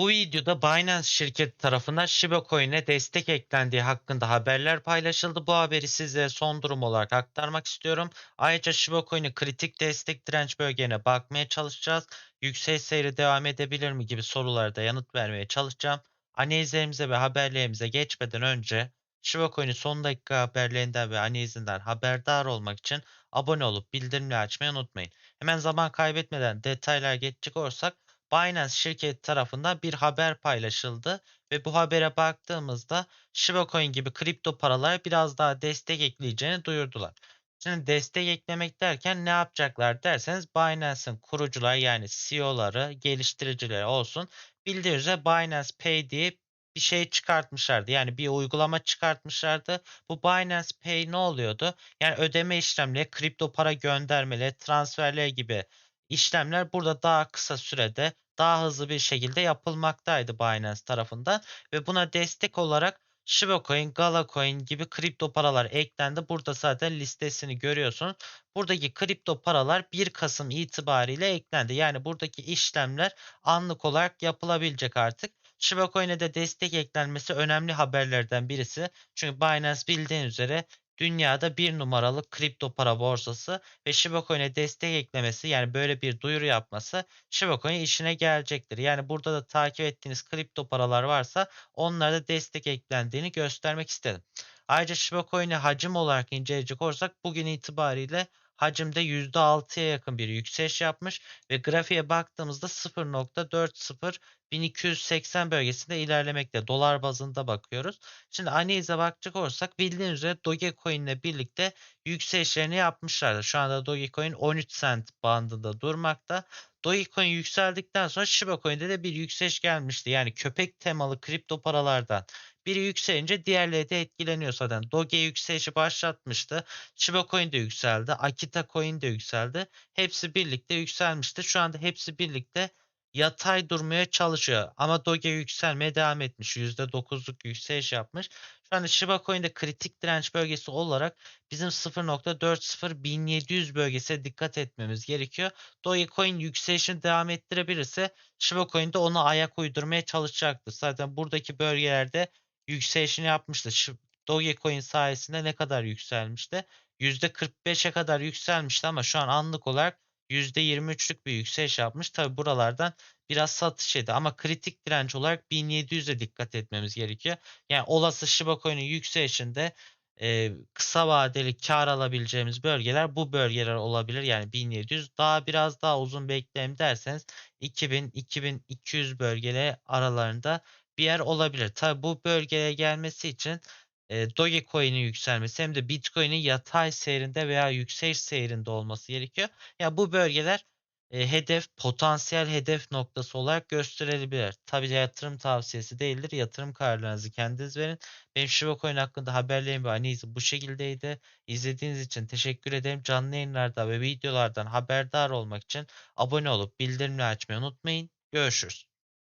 Bu videoda Binance şirketi tarafından Shiba Coin'e destek eklendiği hakkında haberler paylaşıldı. Bu haberi size son durum olarak aktarmak istiyorum. Ayrıca Shiba Coin'in kritik destek direnç bölgelerine bakmaya çalışacağız. Yüksek seyri devam edebilir mi gibi sorulara da yanıt vermeye çalışacağım. Analizlerimize ve haberlerimize geçmeden önce Shiba Coin'in son dakika haberlerinden ve analizinden haberdar olmak için abone olup bildirimleri açmayı unutmayın. Hemen zaman kaybetmeden detaylara geçecek olursak Binance şirketi tarafından bir haber paylaşıldı ve bu habere baktığımızda Shiba Coin gibi kripto paralara biraz daha destek ekleyeceğini duyurdular. Şimdi destek eklemek derken ne yapacaklar derseniz Binance'ın kurucular yani CEO'ları, geliştiricileri olsun bildiği üzere Binance Pay diye bir şey çıkartmışlardı. Yani bir uygulama çıkartmışlardı. Bu Binance Pay ne oluyordu? Yani ödeme işlemleri, kripto para göndermeleri, transferler gibi işlemler burada daha kısa sürede daha hızlı bir şekilde yapılmaktaydı Binance tarafından ve buna destek olarak Shiba Coin, Gala Coin gibi kripto paralar eklendi. Burada zaten listesini görüyorsunuz. Buradaki kripto paralar 1 Kasım itibariyle eklendi. Yani buradaki işlemler anlık olarak yapılabilecek artık. Shiba Coin'e de destek eklenmesi önemli haberlerden birisi. Çünkü Binance bildiğin üzere dünyada bir numaralı kripto para borsası ve Shiba Coin'e destek eklemesi yani böyle bir duyuru yapması Shiba Coin işine gelecektir. Yani burada da takip ettiğiniz kripto paralar varsa onlara da destek eklendiğini göstermek istedim. Ayrıca Shiba Coin'i hacim olarak inceleyecek olursak bugün itibariyle hacimde %6'ya yakın bir yükseliş yapmış ve grafiğe baktığımızda 0.40 1280 bölgesinde ilerlemekte. Dolar bazında bakıyoruz. Şimdi analize bakacak olursak bildiğiniz üzere Dogecoin ile birlikte yükselişlerini yapmışlardı. Şu anda Dogecoin 13 cent bandında durmakta. Dogecoin yükseldikten sonra Shiba Coin'de de bir yükseliş gelmişti. Yani köpek temalı kripto paralardan biri yükselince diğerleri de etkileniyor zaten. Doge yükselişi başlatmıştı. Shiba Coin de yükseldi. Akita Coin de yükseldi. Hepsi birlikte yükselmişti. Şu anda hepsi birlikte yatay durmaya çalışıyor. Ama Doge yükselmeye devam etmiş. %9'luk yükseliş yapmış. Şu anda Shiba Coin'de kritik direnç bölgesi olarak bizim 0.40 bölgesine dikkat etmemiz gerekiyor. Dogecoin yükselişini devam ettirebilirse Shiba Coin de ona ayak uydurmaya çalışacaktır. Zaten buradaki bölgelerde yükselişini yapmıştı. Dogecoin sayesinde ne kadar yükselmişti? %45'e kadar yükselmişti ama şu an anlık olarak %23'lük bir yükseliş yapmış. Tabi buralardan biraz satış yedi ama kritik direnç olarak 1700'e dikkat etmemiz gerekiyor. Yani olası Shiba Coin'in yükselişinde e, kısa vadeli kar alabileceğimiz bölgeler bu bölgeler olabilir. Yani 1700 daha biraz daha uzun bekleyeyim derseniz 2000-2200 bölgeleri aralarında bir yer olabilir. Tabi bu bölgeye gelmesi için e, Dogecoin'in yükselmesi hem de Bitcoin'in yatay seyrinde veya yükseliş seyrinde olması gerekiyor. Ya yani bu bölgeler e, hedef, potansiyel hedef noktası olarak gösterilebilir. Tabii yatırım tavsiyesi değildir. Yatırım kararlarınızı kendiniz verin. Benim Shiba Coin hakkında haberlerim ve analizim bu şekildeydi. İzlediğiniz için teşekkür ederim. Canlı yayınlarda ve videolardan haberdar olmak için abone olup bildirimleri açmayı unutmayın. Görüşürüz.